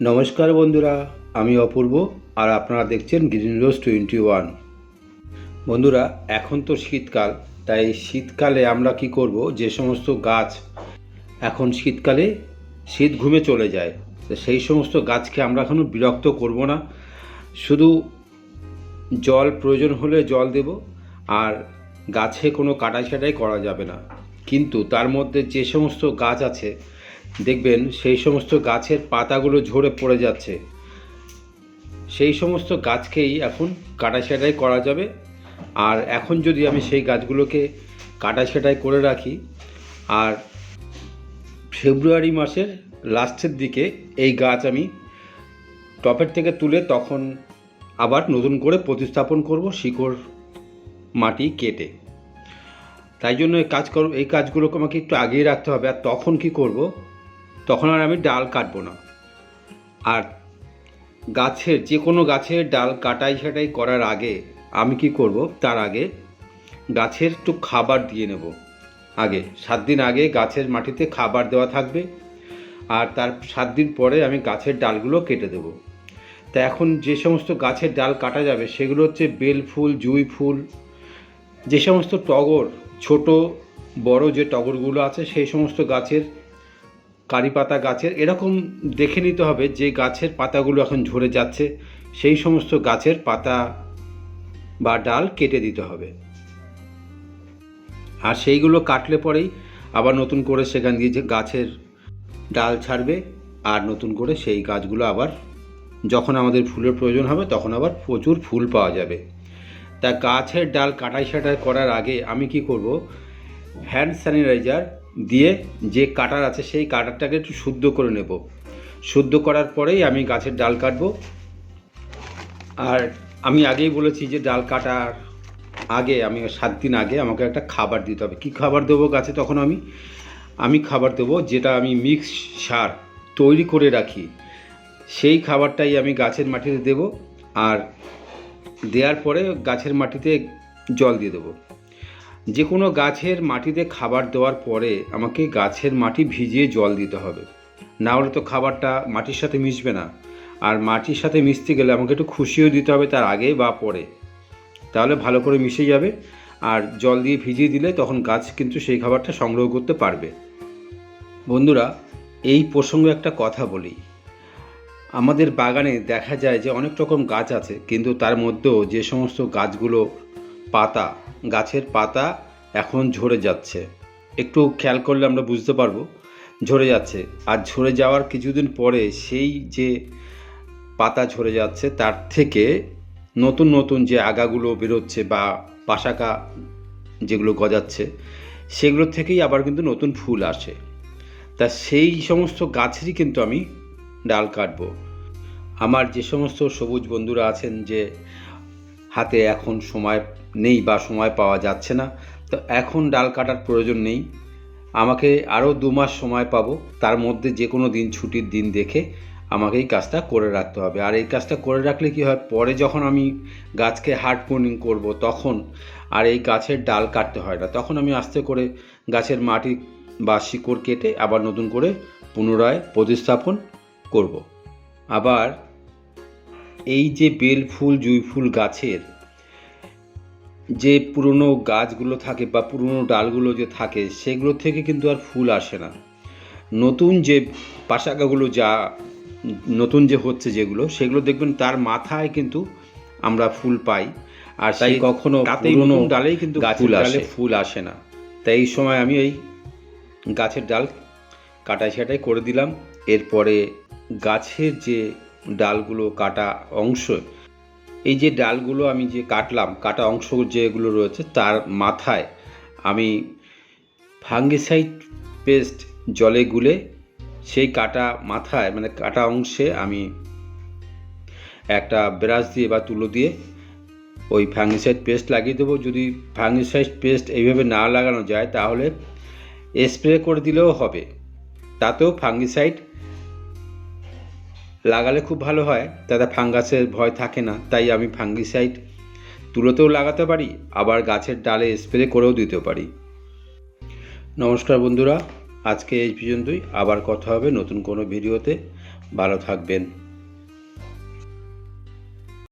নমস্কার বন্ধুরা, আমি অপূর্ব আর আপনারা দেখছেন গ্রিন রোজ টোয়েন্টি ওয়ান বন্ধুরা, এখন তো শীতকাল, তাই শীতকালে আমরা কি করব? যে সমস্ত গাছ এখন শীতকালে শীত ঘুমে চলে যায়, তো সেই সমস্ত গাছকে আমরা এখনও বিরক্ত করব না। শুধু জল প্রয়োজন হলে জল দেব, আর গাছে কোনো কাটাই ছাটাই করা যাবে না। কিন্তু তার মধ্যে যে সমস্ত গাছ আছে দেখবেন সেই সমস্ত গাছের পাতাগুলো ঝরে পড়ে যাচ্ছে। সেই সমস্ত গাছকেই এখন কাটাই ছাটাই করা যাবে। আর এখন যদি আমি সেই গাছগুলোকে কাটাই ছাটাই করে রাখি, আর ফেব্রুয়ারি মাসের লাস্টের দিকে এই গাছ আমি টপের থেকে তুলে তখন আবার নতুন করে প্রতিস্থাপন করব শিকড় মাটি কেটে। তাই জন্য এই কাজ এই কাজগুলোকে আমাকে একটু আগিয়ে রাখতে হবে। আর তখন কি করব? তখন আর আমি ডাল কাটবো না। আর গাছের যে কোনো গাছের ডাল কাটাই ছাটাই করার আগে আমি কি করব? তার আগে গাছের একটু খাবার দিয়ে নেব। আগে, সাত দিন আগে গাছের মাটিতে খাবার দেওয়া থাকবে। আর তার সাত দিন পরে আমি গাছের ডালগুলো কেটে দেবো। তা এখন যে সমস্ত গাছের ডাল কাটা যাবে, সেগুলো হচ্ছে বেল ফুল, জুঁই ফুল, যে সমস্ত টগর, ছোট, বড় যে টগরগুলো আছে, সেই সমস্ত গাছের কারি পাতা গাছের, এরকম দেখে নিতে হবে যে গাছের পাতাগুলো এখন ঝরে যাচ্ছে, সেই সমস্ত গাছের পাতা বা ডাল কেটে দিতে হবে। আর সেইগুলো কাটলে পরেই আবার নতুন করে সেখান দিয়ে যে গাছের ডাল ছাড়বে, আর নতুন করে সেই গাছগুলো আবার যখন আমাদের ফুলের প্রয়োজন হবে, তখন আবার প্রচুর ফুল পাওয়া যাবে। তা গাছের ডাল কাটাই ছাটাই করার আগে আমি কি করব? হ্যান্ড স্যানিটাইজার দিয়ে যে কাটার আছে সেই কাটারটাকে একটু শুদ্ধ করে নেব। শুদ্ধ করার পরেই আমি গাছের ডাল কাটবো। আর আমি আগেই বলেছি যে ডাল কাটার আগে, আমি সাত দিন আগে আমাকে একটা খাবার দিতে হবে। কী খাবার দেবো গাছে তখন আমি? আমি খাবার দেবো যেটা আমি মিক্স সার তৈরি করে রাখি। সেই খাবারটাই আমি গাছের মাটিতে দেব আর দেওয়ার পরে গাছের মাটিতে জল দিয়ে দেবো। যে কোনো গাছের মাটিতে খাবার দেওয়ার পরে আমাকে গাছের মাটি ভিজিয়ে জল দিতে হবে। না হলে তো খাবারটা মাটির সাথে মিশবে না। আর মাটির সাথে মিশতে গেলে আমাকে একটু খুশিও দিতে হবে তার আগে বা পরে। তাহলে ভালো করে মিশে যাবে। আর জল দিয়ে ভিজিয়ে দিলে তখন গাছ কিন্তু সেই খাবারটা সংগ্রহ করতে পারবে। বন্ধুরা, এই প্রসঙ্গে একটা কথা বলি। আমাদের বাগানে দেখা যায় যে অনেক রকম গাছ আছে, কিন্তু তার মধ্যেও যে সমস্ত গাছগুলো পাতা গাছের পাতা এখন ঝরে যাচ্ছে। একটু খেয়াল করলে আমরা বুঝতে পারব, ঝরে যাচ্ছে। আর ঝরে যাওয়ার কিছুদিন পরে সেই যে পাতা ঝরে যাচ্ছে, তার থেকে নতুন নতুন যে আগাগুলো বেরোচ্ছে বা পাশাকা যেগুলো গজাচ্ছে সেগুলোর থেকেই আবার কিন্তু নতুন ফুল আসে। তা সেই সমস্ত গাছেরই কিন্তু আমি ডাল কাটবো। আমার যে সমস্ত সবুজ বন্ধুরা আছেন যে হাতে এখন সময় নেই বা সময় পাওয়া যাচ্ছে না। তো এখন ডাল কাটার প্রয়োজন নেই। আমাকে আরও দু মাস সময় পাবো। তার মধ্যে যে কোনো দিন ছুটির দিন দেখে আমাকে এই কাজটা করে রাখতে হবে। আর এই কাজটা করে রাখলে কি হয়? পরে যখন আমি গাছকে হার্ড পোনিং করব তখন আর এই গাছের ডাল কাটতে হয় না। তখন আমি আস্তে করে গাছের মাটি বা শিকড় কেটে আবার নতুন করে পুনরায় প্রতিস্থাপন করব। আবার এই যে বেল ফুল জুঁই ফুল গাছের যে পুরনো গাছগুলো থাকে বা পুরনো ডালগুলো যে থাকে সেগুলো থেকে কিন্তু আর ফুল আসে না। নতুন যে পাশাকাগুলো যা নতুন যে হচ্ছে যেগুলো সেগুলো দেখবেন তার মাথায় কিন্তু আমরা ফুল পাই। আর তাই কখনো পুরনো ডালেই কিন্তু ফুল আসে। ফুল আসে না। তাই এই সময় আমি এই গাছের ডাল কাটাই ছাটাই করে দিলাম। এরপরে গাছের যে ডালগুলো কাটা অংশ। এই যে ডালগুলো আমি যে কাটলাম, কাটা অংশ যেগুলো রয়েছে তার মাথায় আমি ফাঙ্গিসাইড পেস্ট জলে গুলে সেই কাটা মাথায় মানে কাটা অংশে আমি একটা ব্রাশ দিয়ে বা তুলো দিয়ে ওই ফাঙ্গিসাইড পেস্ট লাগিয়ে দেবো। যদি ফাঙ্গিসাইড পেস্ট এইভাবে না লাগানো যায় তাহলে স্প্রে করে দিলেও হবে। তাতেও ফাঙ্গিসাইড লাগালে খুব ভালো হয়, তাতে ফাঙ্গাসের ভয় থাকে না, তাই আমি ফাঙ্গিসাইড তুলোতেও লাগাতে পারি, আবার গাছের ডালে স্প্রে করেও দিতে পারি। নমস্কার বন্ধুরা, আজকে এই পর্যন্তই, আবার কথা হবে নতুন কোনো ভিডিওতে। ভালো থাকবেন।